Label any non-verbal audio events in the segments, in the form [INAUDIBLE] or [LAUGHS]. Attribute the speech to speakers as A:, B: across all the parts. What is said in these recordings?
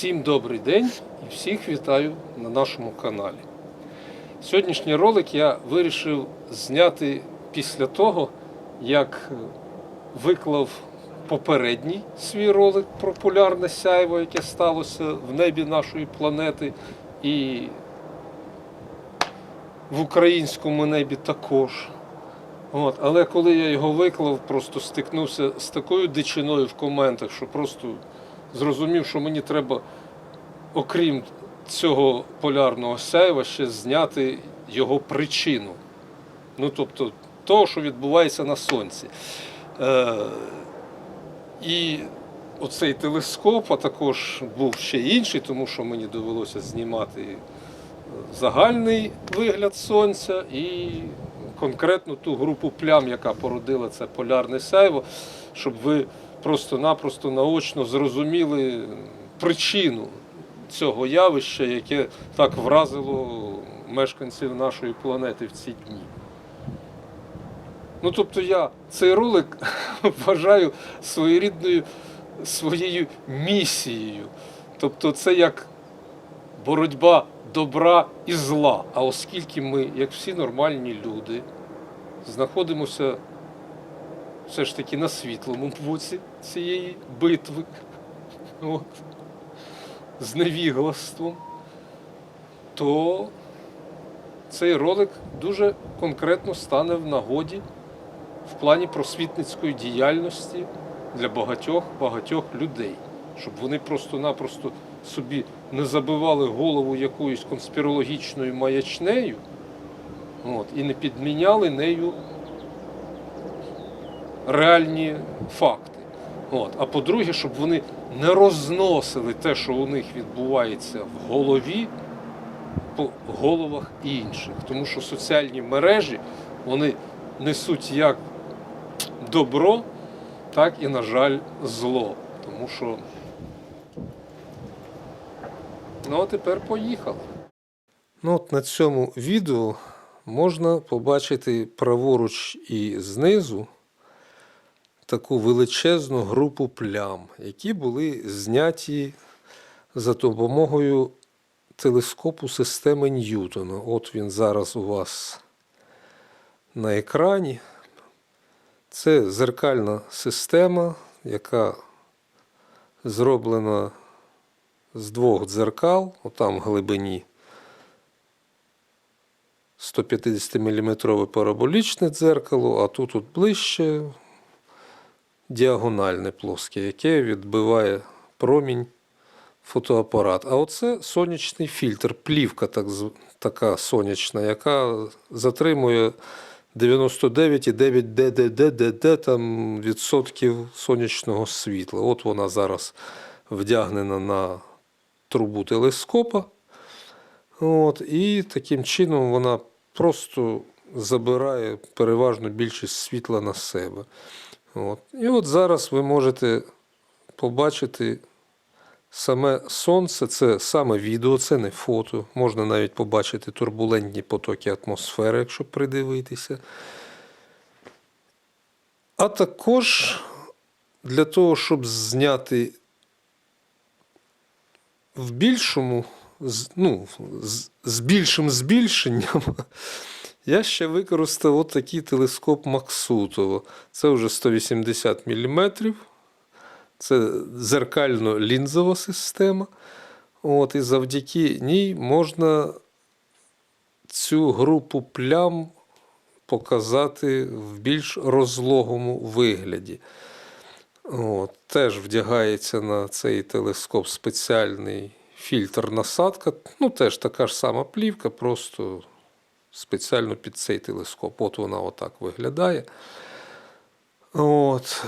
A: Всім добрий день і всіх вітаю на нашому каналі. Сьогоднішній ролик я вирішив зняти після того, як е, виклав попередній свій ролик про полярне сяйво, яке сталося в небі нашої планети, і в українському небі також. От, але коли я його виклав, просто стикнувся з такою дичиною в коментах, що просто зрозумів, що мені треба, окрім цього полярного сяйва, ще зняти його причину. Ну, тобто, того, що відбувається на сонці. Е, і оцей телескоп, а також був ще інший, тому що мені довелося знімати загальний вигляд сонця і конкретно ту групу плям, яка породила це полярне сяйво, щоб ви просто-напросто наочно зрозуміли причину цього явища, яке так вразило мешканців нашої планети в ці дні. Ну, тобто я цей ролик [LAUGHS] вважаю своєрідною своєю місією. Тобто це як боротьба добра і зла. А оскільки ми, як всі нормальні люди, знаходимося все ж таки на світлому боці цієї битви. От, з невіглаством, то цей ролик дуже конкретно стане в нагоді в плані просвітницької діяльності для багатьох багатьох людей, щоб вони просто-напросто собі не забивали голову якоюсь конспірологічною маячнею от, і не підміняли нею реальні факти. От. А по-друге, щоб вони не розносили те, що у них відбувається в голові, по головах інших. Тому що соціальні мережі вони несуть як добро, так і, на жаль, зло. Тому що. Ну, а тепер поїхали. Ну, от на цьому відео можна побачити праворуч і знизу таку величезну групу плям, які були зняті за допомогою телескопу системи Ньютона. От він зараз у вас на екрані. Це зеркальна система, яка зроблена з двох дзеркал, отам в глибині 150-мм параболічне дзеркало, а тут от ближче діагональне плоске, яке відбиває промінь фотоапарат. А оце сонячний фільтр, плівка так, така сонячна, яка затримує 99,9 ДДДДД там відсотків сонячного світла. От вона зараз вдягнена на трубу телескопа. От, і таким чином вона просто забирає переважну більшість світла на себе. От. І от зараз ви можете побачити саме сонце, це саме відео, це не фото. Можна навіть побачити турбулентні потоки атмосфери, якщо придивитися. А також для того, щоб зняти в більшому, ну, з, більшим збільшенням, [LAUGHS] я ще використав отакий телескоп Максутово. Це вже 180 мм. Це зеркально-лінзова система. От, і завдяки ній можна цю групу плям показати в більш розлогому вигляді. От, теж вдягається на цей телескоп спеціальний фільтр насадка. Ну, теж така ж сама плівка, просто спеціально під цей телескоп. От вона отак виглядає. От.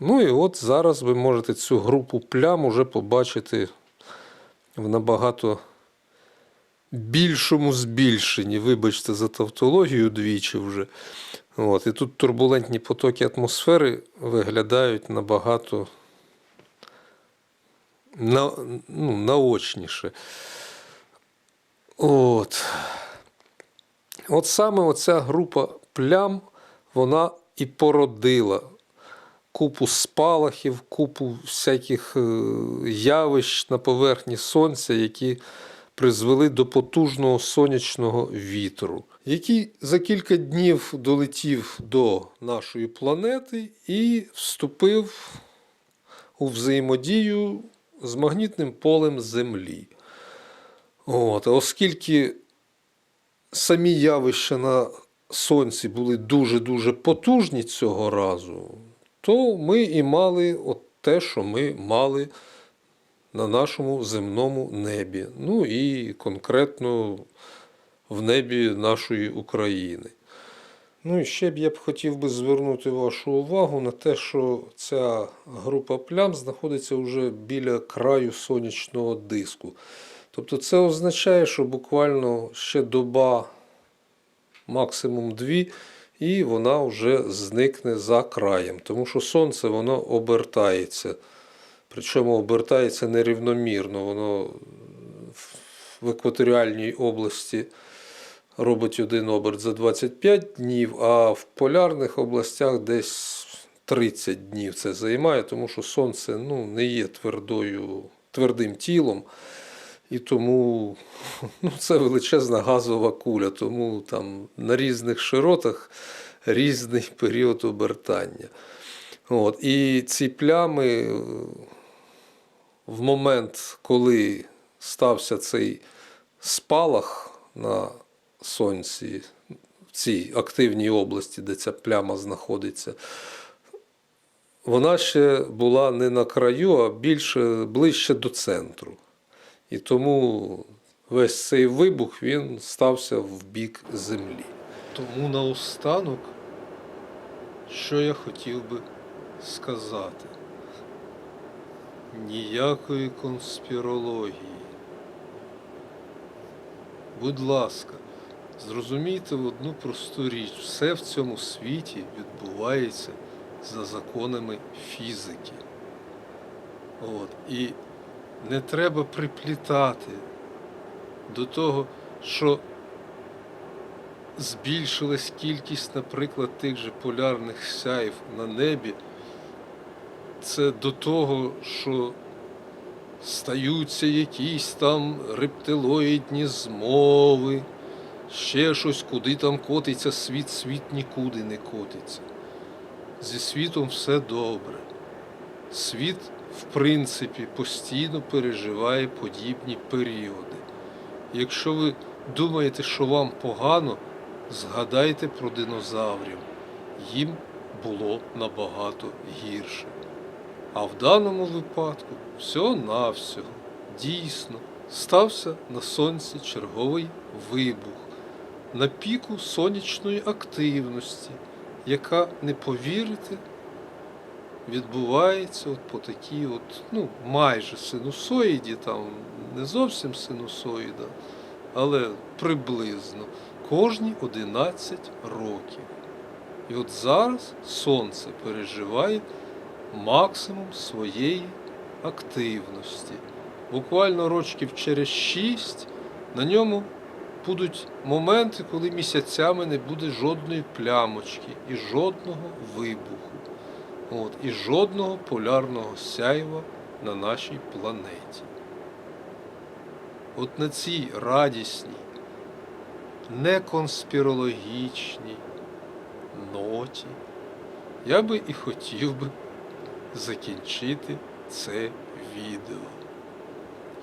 A: Ну і от зараз ви можете цю групу плям уже побачити в набагато більшому збільшенні. Вибачте за тавтологію двічі вже. От. І тут турбулентні потоки атмосфери виглядають набагато на, ну, наочніше. От. От саме оця група плям, вона і породила купу спалахів, купу всяких е, явищ на поверхні сонця, які призвели до потужного сонячного вітру, який за кілька днів долетів до нашої планети і вступив у взаємодію з магнітним полем Землі. От, оскільки самі явища на Сонці були дуже-дуже потужні цього разу, то ми і мали от те, що ми мали на нашому земному небі. Ну і конкретно в небі нашої України. Ну і ще б я б хотів би звернути вашу увагу на те, що ця група плям знаходиться вже біля краю сонячного диску. Тобто це означає, що буквально ще доба, максимум дві, і вона вже зникне за краєм. Тому що сонце воно обертається. Причому обертається нерівномірно. Воно в екваторіальній області робить один оберт за 25 днів, а в полярних областях десь 30 днів це займає, тому що сонце ну, не є твердою, твердим тілом. І тому [LAUGHS] ну, це величезна газова куля, тому там на різних широтах різний період обертання. От. І ці плями е, в момент, коли стався цей спалах на сонці, в цій активній області, де ця пляма знаходиться, вона ще була не на краю, а більше ближче до центру. І тому весь цей вибух він стався в бік землі. Тому наостанок, що я хотів би сказати, ніякої конспірології. Будь ласка, зрозумійте одну просту річ. Все в цьому світі відбувається за законами фізики. От. І не треба приплітати до того, що збільшилась кількість, наприклад, тих же полярних сяїв на небі. Це до того, що стаються якісь там рептилоїдні змови, ще щось, куди там котиться світ, світ нікуди не котиться. Зі світом все добре. Світ, в принципі, постійно переживає подібні періоди. Якщо ви думаєте, що вам погано, згадайте про динозаврів. Їм було набагато гірше. А в даному випадку всього-навсього дійсно стався на сонці черговий вибух на піку сонячної активності, яка, не повірите, відбувається от по такій от, ну, майже синусоїді, там не зовсім синусоїда, але приблизно кожні 11 років. І от зараз сонце переживає максимум своєї активності. Буквально рочків через 6 на ньому будуть моменти, коли місяцями не буде жодної плямочки і жодного вибуху. От, і жодного полярного сяйва на нашій планеті. От на цій радісній, неконспірологічній ноті я би і хотів би закінчити це відео.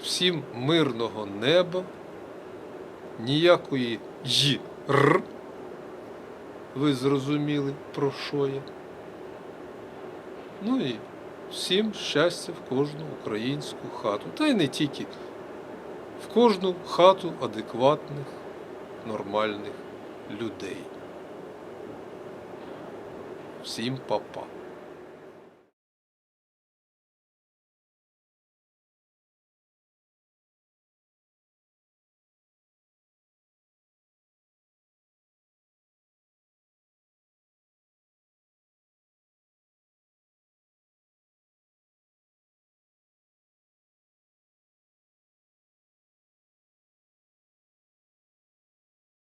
A: Всім мирного неба, ніякої й-р. Ви зрозуміли, про що я. Ну і всім щастя в кожну українську хату. Та й не тільки в кожну хату адекватних, нормальних людей. Всім па-па.